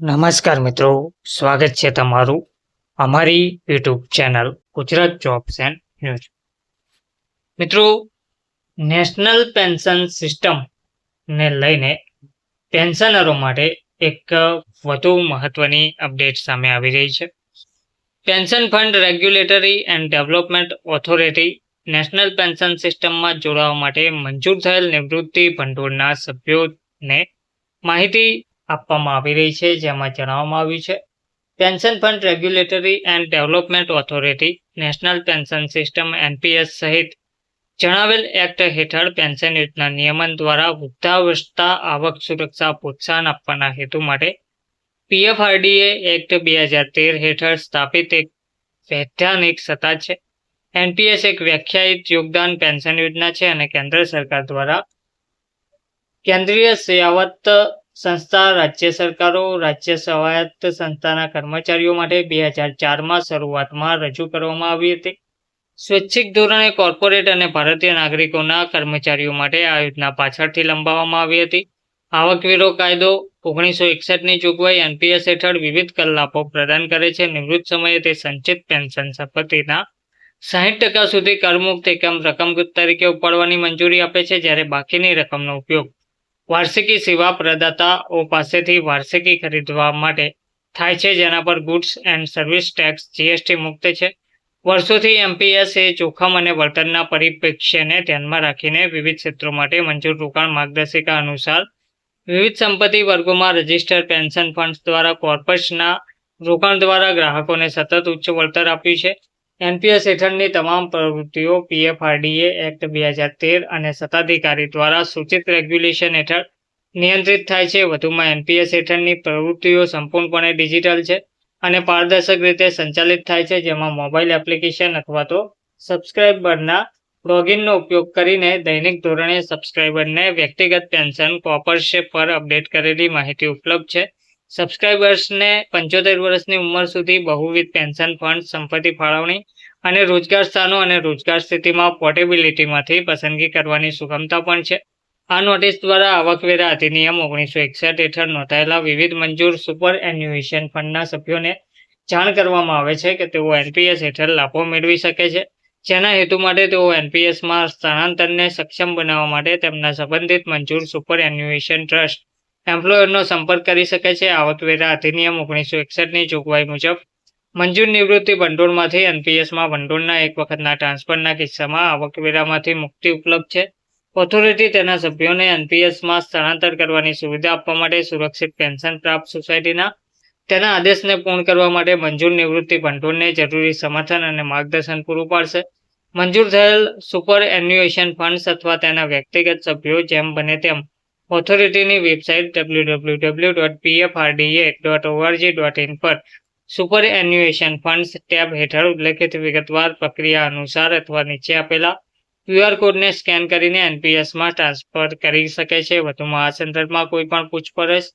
નમસ્કાર મિત્રો, સ્વાગત છે તમારું અમારી YouTube channel Gujarat jobs and news. મિત્રો, નેશનલ પેન્શન સિસ્ટમ ને લઈને પેન્શનરો માટે એક વધુ મહત્વની અપડેટ સામે આવી રહી છે. Pension fund regulatory and development authority national pension સિસ્ટમમાં જોડાવા માટે મંજૂર થયેલ નિવૃત્તિ ભંડોળના સભ્યોને માહિતી આપવામાં આવી રહી છે, જેમાં જણાવવામાં આવ્યું છે, pension fund regulatory and development authority, national pension system NPS સહિત જણાવેલ એક્ટ હેઠળ પેન્શન યોજના નિયમન દ્વારા વૃદ્ધાવસ્થા આવક સુરક્ષા પ્રોત્સાહન આપવાના હેતુ માટે પીએફઆરડીએ એક્ટ બે હજાર તેર હેઠળ સ્થાપિત એક વૈધાનિક સત્તા છે. એનપીએસ એક વ્યાખ્યાયિત યોગદાન પેન્શન યોજના છે અને કેન્દ્ર સરકાર દ્વારા કેન્દ્રીય સેવાવત સંસ્થા રાજ્ય સરકારો, રાજ્ય સ્વાયત્ત સંસ્થાના કર્મચારીઓ માટે બે હજાર ચારમાં શરૂઆતમાં રજૂ કરવામાં આવી હતી. સ્વૈચ્છિક ધોરણે કોર્પોરેટ અને ભારતીય નાગરિકોના કર્મચારીઓ માટે આ યોજના પાછળથી લંબાવવામાં આવી હતી. આવકવેરો કાયદો ઓગણીસો એકસઠની જોગવાઈ એનપીએસ હેઠળ વિવિધ કલાપો પ્રદાન કરે છે. નિવૃત્ત સમયે તે સંચિત પેન્શન સંપત્તિના સાહીઠ ટકા સુધી કરમુક્ત એકમ રકમ તરીકે ઉપાડવાની મંજૂરી આપે છે. જ્યારે બાકીની રકમનો ઉપયોગ વાર્ષિકી સેવા પ્રદાતાઓ પાસેથી વાર્ષિકી ખરીદવા માટે થાય છે, જેના પર goods and service tax GST મુક્ત છે. વર્ષોથી એમપીએસ એ જોખમ અને વળતરના પરિપ્રેક્ષ્યને ધ્યાનમાં રાખીને વિવિધ ક્ષેત્રો માટે મંજૂર રોકાણ માર્ગદર્શિકા અનુસાર વિવિધ સંપત્તિ વર્ગોમાં રજિસ્ટર્ડ પેન્શન ફંડ્સ દ્વારા કોર્પસના રોકાણ દ્વારા ગ્રાહકોને સતત ઉચ્ચ વળતર આપ્યું છે. એનપીએસ હેઠળની તમામ પ્રવૃત્તિઓ પીએફઆરડીએ એક્ટ બે હજાર તેર અને સત્તાધિકારી દ્વારા સૂચિત રેગ્યુલેશન હેઠળ નિયંત્રિત થાય છે. વધુમાં એનપીએસ હેઠળની પ્રવૃત્તિઓ સંપૂર્ણપણે ડિજિટલ છે અને પારદર્શક રીતે સંચાલિત થાય છે. જેમાં મોબાઈલ એપ્લિકેશન અથવા તો સબસ્ક્રાઇબરના લોગિનનો ઉપયોગ કરીને દૈનિક ધોરણે સબસ્ક્રાઇબરને વ્યક્તિગત પેન્શન, કોપરશિપ પર અપડેટ કરેલી માહિતી ઉપલબ્ધ છે. સબસ્ક્રાઇબર્સને પંચોતેર વર્ષની ઉંમર સુધી બહુવિધ પેન્શન ફંડ, સંપત્તિ ફાળવણી અને રોજગાર સ્થાનો અને રોજગાર સ્થિતિમાં પોર્ટેબિલિટીમાંથી પસંદગી કરવાની સુગમતા પણ છે. આ નોટિસ દ્વારા આવકવેરા અધિનિયમ ઓગણીસો એકસઠ હેઠળ નોંધાયેલા વિવિધ મંજૂર સુપર એન્યુએશન ફંડના સભ્યોને જાણ કરવામાં આવે છે કે તેઓ એનપીએસ હેઠળ લાભો મેળવી શકે છે. જેના હેતુ માટે તેઓ એનપીએસમાં સ્થાનાંતરને સક્ષમ બનાવવા માટે તેમના સંબંધિત મંજૂર સુપર એન્યુએશન ટ્રસ્ટ એમ્પ્લોયરનો સંપર્ક કરી શકે છે. આવકવેરા અધિનિયમ ઓગણીસો એકસઠની જોગવાઈ મુજબ મંજૂર નિવૃત્તિ ભંડોળમાંથી એનપીએસમાં ભંડોળના એક વખતના ટ્રાન્સફરના કિસ્સામાં આવકવેરામાંથી મુક્તિ ઉપલબ્ધ છે. ઓથોરિટી તેના સભ્યોને એનપીએસમાં સ્થળાંતર કરવાની સુવિધા આપવા માટે સુરક્ષિત પેન્શન પ્રાપ્ત સોસાયટીના તેના આદેશને પૂર્ણ કરવા માટે મંજૂર નિવૃત્તિ ભંડોળને જરૂરી સમર્થન અને માર્ગદર્શન પૂરું પાડશે. મંજૂર થયેલ સુપર એન્યુએશન ફંડ્સ અથવા તેના વ્યક્તિગત સભ્યો જેમ બને તેમ ઓથોરિટીની website W W dot PFRDA dot ORG dot in પર સુપર એન્યુએશન ફંડ્સ ટેબ હેઠળ ઉલ્લેખિત વિગતવાર પ્રક્રિયા અનુસાર અથવા નીચે આપેલા ક્યુઆર કોડને સ્કેન કરીને એનપીએસમાં ટ્રાન્સફર કરી શકે છે. વધુમાં આ સંદર્ભમાં કોઈ પણ પૂછપરછ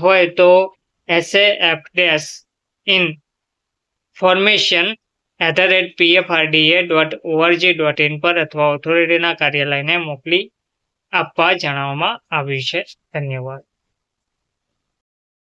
હોય તો SA F dash information at the rate PFRDA dot ORG dot in પર અથવા ઓથોરિટીના કાર્યાલયને મોકલી આપવા જણાવવામાં આવ્યું છે. ધન્યવાદ.